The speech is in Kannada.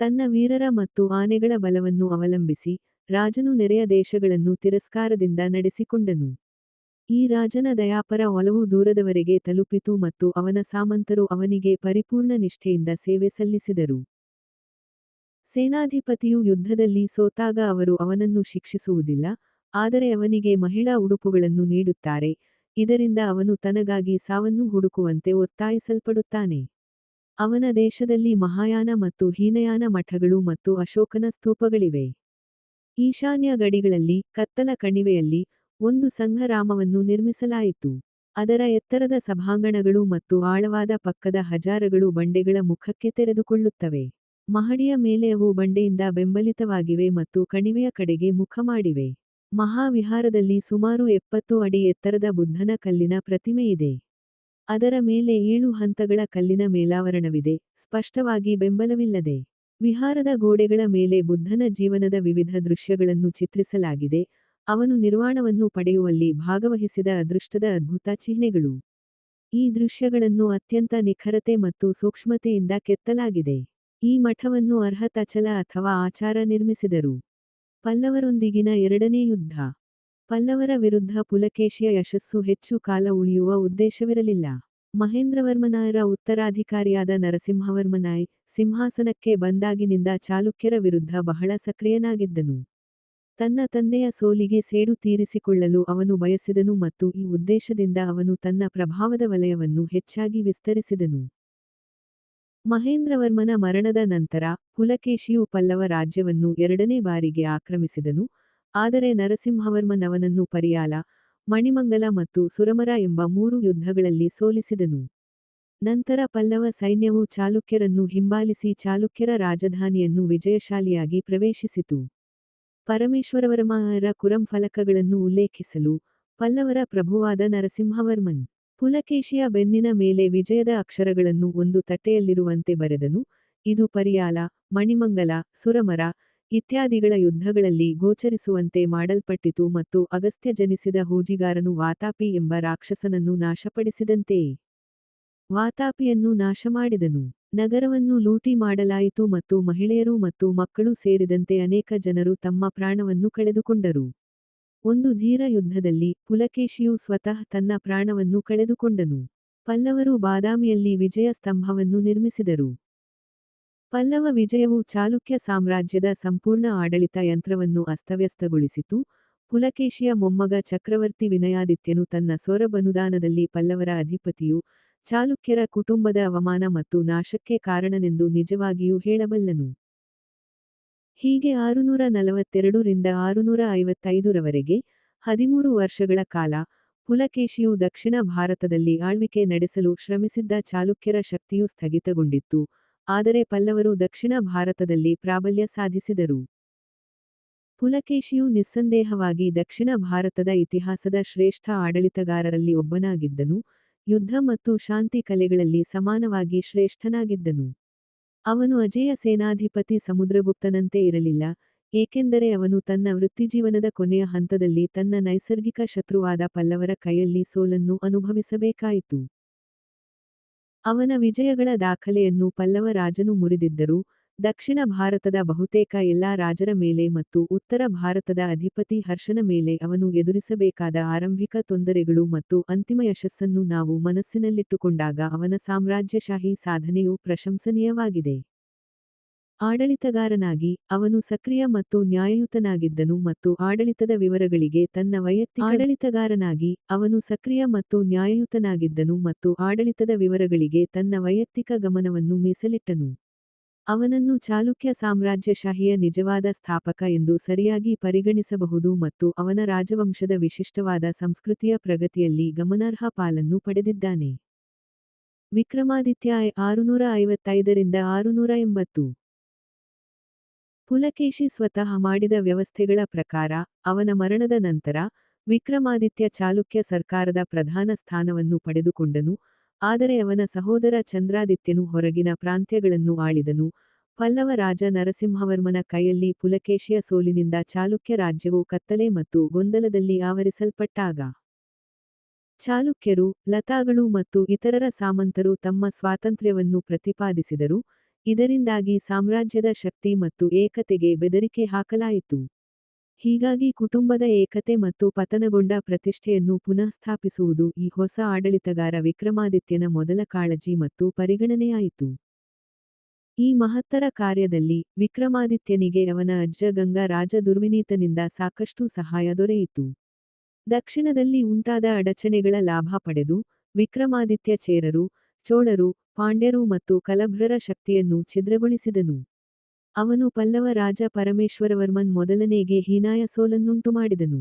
ತನ್ನ ವೀರರ ಮತ್ತು ಆನೆಗಳ ಬಲವನ್ನು ಅವಲಂಬಿಸಿ, ರಾಜನು ನೆರೆಯ ದೇಶಗಳನ್ನು ತಿರಸ್ಕಾರದಿಂದ ನಡೆಸಿಕೊಂಡನು. ಈ ರಾಜನ ದಯಾಪರ ಒಲವು ದೂರದವರೆಗೆ ತಲುಪಿತು ಮತ್ತು ಅವನ ಸಾಮಂತರು ಅವನಿಗೆ ಪರಿಪೂರ್ಣ ನಿಷ್ಠೆಯಿಂದ ಸೇವೆ ಸಲ್ಲಿಸಿದರು. ಸೇನಾಧಿಪತಿಯು ಯುದ್ಧದಲ್ಲಿ ಸೋತಾಗ ಅವರು ಅವನನ್ನು ಶಿಕ್ಷಿಸುವುದಿಲ್ಲ, ಆದರೆ ಅವನಿಗೆ ಮಹಿಳಾ ಉಡುಪುಗಳನ್ನು ನೀಡುತ್ತಾರೆ, ಇದರಿಂದ ಅವನು ತನಗಾಗಿ ಸಾವನ್ನು ಹುಡುಕುವಂತೆ ಒತ್ತಾಯಿಸಲ್ಪಡುತ್ತಾನೆ. ಅವನ ದೇಶದಲ್ಲಿ ಮಹಾಯಾನ ಮತ್ತು ಹೀನಯಾನ ಮಠಗಳು ಮತ್ತು ಅಶೋಕನ ಸ್ತೂಪಗಳಿವೆ. ಈಶಾನ್ಯ ಗಡಿಗಳಲ್ಲಿ, ಕತ್ತಲ ಕಣಿವೆಯಲ್ಲಿ, ಒಂದು ಸಂಘರಾಮವನ್ನು ನಿರ್ಮಿಸಲಾಯಿತು. ಅದರ ಎತ್ತರದ ಸಭಾಂಗಣಗಳು ಮತ್ತು ಆಳವಾದ ಪಕ್ಕದ ಹಜಾರಗಳು ಬಂಡೆಗಳ ಮುಖಕ್ಕೆ ತೆರೆದುಕೊಳ್ಳುತ್ತವೆ. ಮಹಡಿಯ ಮೇಲೆ ಅವು ಬಂಡೆಯಿಂದ ಬೆಂಬಲಿತವಾಗಿವೆ ಮತ್ತು ಕಣಿವೆಯ ಕಡೆಗೆ ಮುಖ ಮಾಡಿವೆ. ಮಹಾವಿಹಾರದಲ್ಲಿ ಸುಮಾರು ಎಪ್ಪತ್ತು ಅಡಿ ಎತ್ತರದ ಬುದ್ಧನ ಕಲ್ಲಿನ ಪ್ರತಿಮೆಯಿದೆ. ಅದರ ಮೇಲೆ ಏಳು ಹಂತಗಳ ಕಲ್ಲಿನ ಮೇಲಾವರಣವಿದೆ, ಸ್ಪಷ್ಟವಾಗಿ ಬೆಂಬಲವಿಲ್ಲದೆ. ವಿಹಾರದ ಗೋಡೆಗಳ ಮೇಲೆ ಬುದ್ಧನ ಜೀವನದ ವಿವಿಧ ದೃಶ್ಯಗಳನ್ನು ಚಿತ್ರಿಸಲಾಗಿದೆ, ಅವನು ನಿರ್ವಾಣವನ್ನು ಪಡೆಯುವಲ್ಲಿ ಭಾಗವಹಿಸಿದ ಅದೃಷ್ಟದ ಅದ್ಭುತ ಚಿಹ್ನೆಗಳು. ಈ ದೃಶ್ಯಗಳನ್ನು ಅತ್ಯಂತ ನಿಖರತೆ ಮತ್ತು ಸೂಕ್ಷ್ಮತೆಯಿಂದ ಕೆತ್ತಲಾಗಿದೆ. ಈ ಮಠವನ್ನು ಅರ್ಹತಚಲ ಅಥವಾ ಆಚಾರ ನಿರ್ಮಿಸಿದರು. ಪಲ್ಲವರೊಂದಿಗಿನ ಎರಡನೇ ಯುದ್ಧ. ಪಲ್ಲವರ ವಿರುದ್ಧ ಪುಲಕೇಶಿಯ ಯಶಸ್ಸು ಹೆಚ್ಚು ಕಾಲ ಉಳಿಯುವ ಉದ್ದೇಶವಿರಲಿಲ್ಲ. ಮಹೇಂದ್ರವರ್ಮನಾಯರ ಉತ್ತರಾಧಿಕಾರಿಯಾದ ನರಸಿಂಹವರ್ಮನಾಯ್, ಸಿಂಹಾಸನಕ್ಕೆ ಬಂದಾಗಿನಿಂದ ಚಾಲುಕ್ಯರ ವಿರುದ್ಧ ಬಹಳ ಸಕ್ರಿಯನಾಗಿದ್ದನು. ತನ್ನ ತಂದೆಯ ಸೋಲಿಗೆ ಸೇಡು ತೀರಿಸಿಕೊಳ್ಳಲು ಅವನು ಬಯಸಿದನು ಮತ್ತು ಈ ಉದ್ದೇಶದಿಂದ ಅವನು ತನ್ನ ಪ್ರಭಾವದ ವಲಯವನ್ನು ಹೆಚ್ಚಾಗಿ ವಿಸ್ತರಿಸಿದನು. ಮಹೇಂದ್ರವರ್ಮನ ಮರಣದ ನಂತರ, ಪುಲಕೇಶಿಯು ಪಲ್ಲವ ರಾಜ್ಯವನ್ನು ಎರಡನೇ ಬಾರಿಗೆ ಆಕ್ರಮಿಸಿದನು, ಆದರೆ ನರಸಿಂಹವರ್ಮನವನನ್ನು ಪರಿಯಾಲ, ಮಣಿಮಂಗಲ ಮತ್ತು ಸುರಮರ ಎಂಬ ಮೂರು ಯುದ್ಧಗಳಲ್ಲಿ ಸೋಲಿಸಿದನು. ನಂತರ ಪಲ್ಲವ ಸೈನ್ಯವು ಚಾಲುಕ್ಯರನ್ನು ಹಿಂಬಾಲಿಸಿ ಚಾಲುಕ್ಯರ ರಾಜಧಾನಿಯನ್ನು ವಿಜಯಶಾಲಿಯಾಗಿ ಪ್ರವೇಶಿಸಿತು. ಪರಮೇಶ್ವರವರ್ಮರ ಕುರಂ ಫಲಕಗಳನ್ನು ಉಲ್ಲೇಖಿಸಲು, ಪಲ್ಲವರ ಪ್ರಭುವಾದ ನರಸಿಂಹವರ್ಮನ್, ಪುಲಕೇಶಿಯ ಬೆನ್ನಿನ ಮೇಲೆ ವಿಜಯದ ಅಕ್ಷರಗಳನ್ನು ಒಂದು ತಟ್ಟೆಯಲ್ಲಿರುವಂತೆ ಬರೆದನು, ಇದು ಪರಿಯಾಲ, ಮಣಿಮಂಗಲ, ಸುರಮರ, ಇತ್ಯಾದಿಗಳ ಯುದ್ಧಗಳಲ್ಲಿ ಗೋಚರಿಸುವಂತೆ ಮಾಡಲ್ಪಟ್ಟಿತು ಮತ್ತು ಅಗಸ್ತ್ಯ ಜನಿಸಿದ ಹೂಜಿಗಾರನು ವಾತಾಪಿ ಎಂಬ ರಾಕ್ಷಸನನ್ನು ನಾಶಪಡಿಸಿದಂತೆಯೇ. ವಾತಾಪಿಯನ್ನು ನಾಶಮಾಡಿದನು. ನಗರವನ್ನು ಲೂಟಿ ಮಾಡಲಾಯಿತು ಮತ್ತು ಮಹಿಳೆಯರು ಮತ್ತು ಮಕ್ಕಳು ಸೇರಿದಂತೆ ಅನೇಕ ಜನರು ತಮ್ಮ ಪ್ರಾಣವನ್ನು ಕಳೆದುಕೊಂಡರು. ಒಂದು ಧೀರ ಯುದ್ಧದಲ್ಲಿ, ಪುಲಕೇಶಿಯು ಸ್ವತಃ ತನ್ನ ಪ್ರಾಣವನ್ನು ಕಳೆದುಕೊಂಡನು. ಪಲ್ಲವರು ಬಾದಾಮಿಯಲ್ಲಿ ವಿಜಯ ಸ್ತಂಭವನ್ನು ನಿರ್ಮಿಸಿದರು. ಪಲ್ಲವ ವಿಜಯವು ಚಾಲುಕ್ಯ ಸಾಮ್ರಾಜ್ಯದ ಸಂಪೂರ್ಣ ಆಡಳಿತ ಯಂತ್ರವನ್ನು ಅಸ್ತವ್ಯಸ್ತಗೊಳಿಸಿತು, ಪುಲಕೇಶಿಯ ಮೊಮ್ಮಗ ಚಕ್ರವರ್ತಿ ವಿನಯಾದಿತ್ಯನು ತನ್ನ ಸೊರಬನುದಾನದಲ್ಲಿ ಪಲ್ಲವರ ಅಧಿಪತಿಯು, ಚಾಲುಕ್ಯರ ಕುಟುಂಬದ ಅವಮಾನ ಮತ್ತು ನಾಶಕ್ಕೆ ಕಾರಣನೆಂದು ನಿಜವಾಗಿಯೂ ಹೇಳಬಲ್ಲನು. ಹೀಗೆ ಆರುನೂರ ನಲವತ್ತೆರಡು ರಿಂದ ಆರುನೂರ ಐವತ್ತೈದು ರವರೆಗೆ, ಹದಿಮೂರು ವರ್ಷಗಳ ಕಾಲ, ಪುಲಕೇಶಿಯು ದಕ್ಷಿಣ ಭಾರತದಲ್ಲಿ ಆಳ್ವಿಕೆ ನಡೆಸಲು ಶ್ರಮಿಸಿದ್ದ ಚಾಲುಕ್ಯರ ಶಕ್ತಿಯು ಸ್ಥಗಿತಗೊಂಡಿತ್ತು, ಆದರೆ ಪಲ್ಲವರು ದಕ್ಷಿಣ ಭಾರತದಲ್ಲಿ ಪ್ರಾಬಲ್ಯ ಸಾಧಿಸಿದರು. ಪುಲಕೇಶಿಯು ನಿಸ್ಸಂದೇಹವಾಗಿ ದಕ್ಷಿಣ ಭಾರತದ ಇತಿಹಾಸದ ಶ್ರೇಷ್ಠ ಆಡಳಿತಗಾರರಲ್ಲಿ ಒಬ್ಬನಾಗಿದ್ದನು, ಯುದ್ಧ ಮತ್ತು ಶಾಂತಿ ಕಲೆಗಳಲ್ಲಿ ಸಮಾನವಾಗಿ ಶ್ರೇಷ್ಠನಾಗಿದ್ದನು. ಅವನು ಅಜೇಯ ಸೇನಾಧಿಪತಿ ಸಮುದ್ರಗುಪ್ತನಂತೆ ಇರಲಿಲ್ಲ, ಏಕೆಂದರೆ ಅವನು ತನ್ನ ವೃತ್ತಿಜೀವನದ ಕೊನೆಯ ಹಂತದಲ್ಲಿ ತನ್ನ ನೈಸರ್ಗಿಕ ಶತ್ರುವಾದ ಪಲ್ಲವರ ಕೈಯಲ್ಲಿ ಸೋಲನ್ನು ಅನುಭವಿಸಬೇಕಾಯಿತು. ಅವನ ವಿಜಯಗಳ ದಾಖಲೆಯನ್ನು ಪಲ್ಲವ ರಾಜನು ಮುರಿದಿದ್ದರೂ, ದಕ್ಷಿಣ ಭಾರತದ ಬಹುತೇಕ ಎಲ್ಲಾ ರಾಜರ ಮೇಲೆ ಮತ್ತು ಉತ್ತರ ಭಾರತದ ಅಧಿಪತಿ ಹರ್ಷನ ಮೇಲೆ ಅವನು ಎದುರಿಸಬೇಕಾದ ಆರಂಭಿಕ ತೊಂದರೆಗಳು ಮತ್ತು ಅಂತಿಮ ಯಶಸ್ಸನ್ನು ನಾವು ಮನಸ್ಸಿನಲ್ಲಿಟ್ಟುಕೊಂಡಾಗ ಅವನ ಸಾಮ್ರಾಜ್ಯಶಾಹಿ ಸಾಧನೆಯು ಪ್ರಶಂಸನೀಯವಾಗಿದೆ. ಆಡಳಿತಗಾರನಾಗಿ, ಅವನು ಸಕ್ರಿಯ ಮತ್ತು ನ್ಯಾಯಯುತನಾಗಿದ್ದನು ಮತ್ತು ಆಡಳಿತದ ವಿವರಗಳಿಗೆ ತನ್ನ ವೈಯಕ್ತಿಕ ಆಡಳಿತಗಾರನಾಗಿ, ಅವನು ಸಕ್ರಿಯ ಮತ್ತು ನ್ಯಾಯಯುತನಾಗಿದ್ದನು ಮತ್ತು ಆಡಳಿತದ ವಿವರಗಳಿಗೆ ತನ್ನ ವೈಯಕ್ತಿಕ ಗಮನವನ್ನು ಮೀಸಲಿಟ್ಟನು. ಅವನನ್ನು ಚಾಲುಕ್ಯ ಸಾಮ್ರಾಜ್ಯಶಾಹಿಯ ನಿಜವಾದ ಸ್ಥಾಪಕ ಎಂದು ಸರಿಯಾಗಿ ಪರಿಗಣಿಸಬಹುದು ಮತ್ತು ಅವನ ರಾಜವಂಶದ ವಿಶಿಷ್ಟವಾದ ಸಂಸ್ಕೃತಿಯ ಪ್ರಗತಿಯಲ್ಲಿ ಗಮನಾರ್ಹ ಪಾಲನ್ನು ಪಡೆದಿದ್ದಾನೆ. ವಿಕ್ರಮಾದಿತ್ಯ ಆರುನೂರ ಐವತ್ತೈದರಿಂದ ಆರುನೂರ ಎಂಬತ್ತು. ಪುಲಕೇಶಿ ಸ್ವತಃ ಮಾಡಿದ ವ್ಯವಸ್ಥೆಗಳ ಪ್ರಕಾರ, ಅವನ ಮರಣದ ನಂತರ, ವಿಕ್ರಮಾದಿತ್ಯ ಚಾಲುಕ್ಯ ಸರ್ಕಾರದ ಪ್ರಧಾನ ಸ್ಥಾನವನ್ನು ಪಡೆದುಕೊಂಡನು, ಆದರೆ ಅವನ ಸಹೋದರ ಚಂದ್ರಾದಿತ್ಯನು ಹೊರಗಿನ ಪ್ರಾಂತ್ಯಗಳನ್ನು ಆಳಿದನು, ಪಲ್ಲವ ರಾಜ ನರಸಿಂಹವರ್ಮನ ಕೈಯಲ್ಲಿ ಪುಲಕೇಶಿಯ ಸೋಲಿನಿಂದ ಚಾಲುಕ್ಯ ರಾಜ್ಯವು ಕತ್ತಲೆ ಮತ್ತು ಗೊಂದಲದಲ್ಲಿ ಆವರಿಸಲ್ಪಟ್ಟಾಗ. ಚಾಲುಕ್ಯರು, ಲತಾಗಳು ಮತ್ತು ಇತರರ ಸಾಮಂತರು ತಮ್ಮ ಸ್ವಾತಂತ್ರ್ಯವನ್ನು ಪ್ರತಿಪಾದಿಸಿದರು, ಇದರಿಂದಾಗಿ ಸಾಮ್ರಾಜ್ಯದ ಶಕ್ತಿ ಮತ್ತು ಏಕತೆಗೆ ಬೆದರಿಕೆ ಹಾಕಲಾಯಿತು. ಹೀಗಾಗಿ ಕುಟುಂಬದ ಏಕತೆ ಮತ್ತು ಪತನಗೊಂಡ ಪ್ರತಿಷ್ಠೆಯನ್ನು ಪುನಃಸ್ಥಾಪಿಸುವುದು ಈ ಹೊಸ ಆಡಳಿತಗಾರ ವಿಕ್ರಮಾದಿತ್ಯನ ಮೊದಲ ಕಾಳಜಿ ಮತ್ತು ಪರಿಗಣನೆಯಾಯಿತು. ಈ ಮಹತ್ತರ ಕಾರ್ಯದಲ್ಲಿ, ವಿಕ್ರಮಾದಿತ್ಯನಿಗೆ ಅವನ ಅಜ್ಜ ಗಂಗಾ ರಾಜ ದುರ್ವಿನೀತನಿಂದ ಸಾಕಷ್ಟು ಸಹಾಯ ದೊರೆಯಿತು. ದಕ್ಷಿಣದಲ್ಲಿ ಉಂಟಾದ ಅಡಚಣೆಗಳ ಲಾಭ ಪಡೆದು, ವಿಕ್ರಮಾದಿತ್ಯ ಚೇರರು, ಚೋಳರು, ಪಾಂಡ್ಯರು ಮತ್ತು ಕಲಭ್ರರ ಶಕ್ತಿಯನ್ನು ಛಿದ್ರಗೊಳಿಸಿದನು. ಅವನು ಪಲ್ಲವ ರಾಜ ಪರಮೇಶ್ವರವರ್ಮನ್ ಮೊದಲನೇಗೆ ಹೀನಾಯ ಸೋಲನ್ನುಂಟುಮಾಡಿದನು.